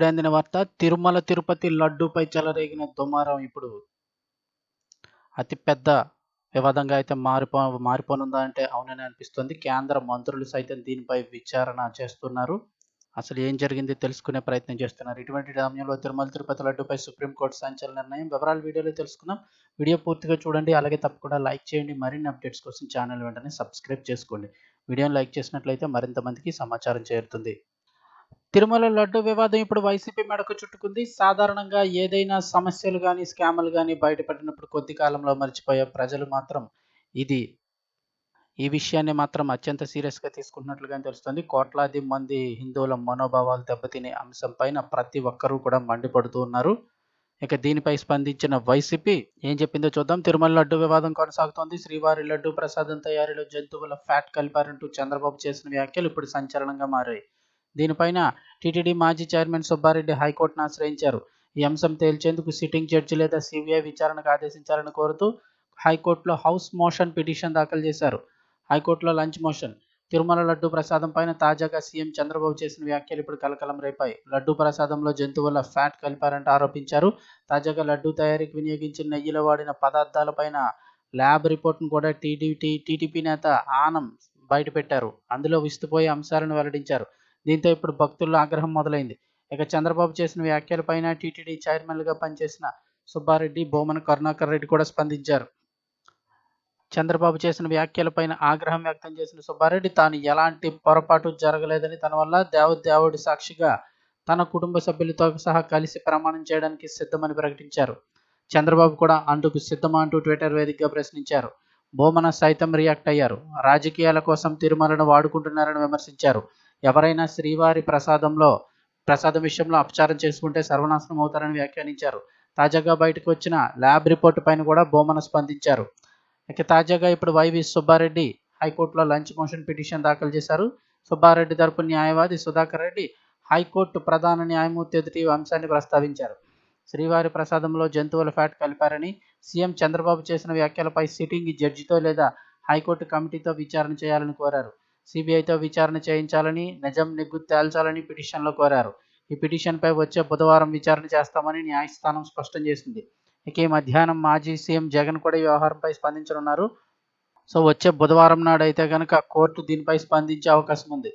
ఇప్పుడే అందిన వార్త తిరుమల తిరుపతి లడ్డూపై చెలరేగిన దుమారం ఇప్పుడు. అతిపెద్ద వివాదంగా అయితే మారిపో మారిపోనుందా అంటే అవునని అనిపిస్తుంది. కేంద్ర మంత్రులు సైతం దీనిపై విచారణ చేస్తున్నారు. అసలు ఏం జరిగింది తెలుసుకునే ప్రయత్నం చేస్తున్నారు. ఇటువంటి సమయంలో తిరుమల తిరుపతి లడ్డుపై సుప్రీంకోర్టు సంచలన నిర్ణయం. వివరాలు వీడియోలో తెలుసుకుందాం. వీడియో పూర్తిగా చూడండి. అలాగే తప్పకుండా లైక్ చేయండి. మరిన్ని అప్డేట్స్ కోసం ఛానల్ వెంటనే సబ్స్క్రైబ్ చేసుకోండి. వీడియోని లైక్ చేసినట్లయితే మరింత మందికి సమాచారం చేరుతుంది. తిరుమల లడ్డు వివాదం ఇప్పుడు వైసీపీ మెడకు చుట్టుకుంది. సాధారణంగా ఏదైనా సమస్యలు కానీ స్కాములు కానీ బయటపడినప్పుడు కొద్ది కాలంలో మర్చిపోయే ప్రజలు మాత్రం ఇది. ఈ విషయాన్ని మాత్రం అత్యంత సీరియస్గా తీసుకుంటున్నట్లుగా తెలుస్తుంది. కోట్లాది మంది హిందువుల మనోభావాలు దెబ్బతినే అంశం పైన ప్రతి ఒక్కరూ కూడా మండిపడుతూ ఉన్నారు. ఇక దీనిపై స్పందించిన వైసీపీ ఏం చెప్పిందో చూద్దాం. తిరుమల లడ్డు వివాదం కొనసాగుతోంది. శ్రీవారి లడ్డు ప్రసాదం తయారీలో జంతువుల ఫ్యాట్ కలిపారంటూ చంద్రబాబు చేసిన వ్యాఖ్యలు ఇప్పుడు సంచలనంగా మారాయి. దీనిపైన టీటీడీ మాజీ చైర్మన్ సుబ్బారెడ్డి హైకోర్టును ఆశ్రయించారు. ఈ అంశం తేల్చేందుకు సిట్టింగ్ జడ్జి లేదా సిబిఐ విచారణకు ఆదేశించాలని కోరుతూ హైకోర్టులో హౌస్ మోషన్ పిటిషన్ దాఖలు చేశారు. హైకోర్టులో లంచ్ మోషన్. తిరుమల లడ్డు ప్రసాదం పైన తాజాగా సీఎం చంద్రబాబు చేసిన వ్యాఖ్యలు ఇప్పుడు కలకలం రేపాయి. లడ్డు ప్రసాదంలో జంతువుల ఫ్యాట్ కలిపారంటూ ఆరోపించారు. తాజాగా లడ్డు తయారీకి వినియోగించిన నెయ్యిలో వాడిన పదార్థాలపైన ల్యాబ్ రిపోర్ట్ను కూడా టీడీటీ టీడీపీ నేత ఆనం బయటపెట్టారు. అందులో విస్తుపోయే అంశాలను వెల్లడించారు. దీంతో ఇప్పుడు భక్తుల్లో ఆగ్రహం మొదలైంది. ఇక చంద్రబాబు చేసిన వ్యాఖ్యలపైన టీటీడీ చైర్మన్గా పనిచేసిన సుబ్బారెడ్డి బోమన కరుణాకర్ రెడ్డి కూడా స్పందించారు. చంద్రబాబు చేసిన వ్యాఖ్యలపైన ఆగ్రహం వ్యక్తం చేసిన సుబ్బారెడ్డి తాను ఎలాంటి పొరపాటు జరగలేదని తన వల్ల దేవుడి సాక్షిగా తన కుటుంబ సభ్యులతో సహా కలిసి ప్రమాణం చేయడానికి సిద్ధమని ప్రకటించారు. చంద్రబాబు కూడా అందుకు సిద్ధమా అంటూ ట్విట్టర్ వేదికగా ప్రశ్నించారు. బోమన సైతం రియాక్ట్ అయ్యారు. రాజకీయాల కోసం తిరుమలను వాడుకుంటున్నారని విమర్శించారు. ఎవరైనా శ్రీవారి ప్రసాదంలో ప్రసాదం విషయంలో అపచారం చేసుకుంటే సర్వనాశనం అవుతారని వ్యాఖ్యానించారు. తాజాగా బయటకు వచ్చిన ల్యాబ్ రిపోర్టు పైన కూడా బొమ్మన స్పందించారు. ఇక తాజాగా ఇప్పుడు వైవి సుబ్బారెడ్డి హైకోర్టులో లంచ్ మోషన్ పిటిషన్ దాఖలు చేశారు. సుబ్బారెడ్డి తరపు న్యాయవాది సుధాకర్ రెడ్డి హైకోర్టు ప్రధాన న్యాయమూర్తి ఎదుటి అంశాన్ని ప్రస్తావించారు. శ్రీవారి ప్రసాదంలో జంతువుల ఫ్యాట్ కలిపారని సీఎం చంద్రబాబు చేసిన వ్యాఖ్యలపై సిట్టింగ్ జడ్జితో లేదా హైకోర్టు కమిటీతో విచారణ చేయాలని కోరారు. సిబిఐతో విచారణ చేయించాలని నిజం నిగ్గు తేల్చాలని పిటిషన్లో కోరారు. ఈ పిటిషన్పై వచ్చే బుధవారం విచారణ చేస్తామని న్యాయస్థానం స్పష్టం చేసింది. ఇక ఈ మధ్యాహ్నం మాజీ సీఎం జగన్ కూడా ఈ వ్యవహారంపై స్పందించనున్నారు. సో వచ్చే బుధవారం నాడు అయితే కనుక కోర్టు దీనిపై స్పందించే అవకాశం ఉంది.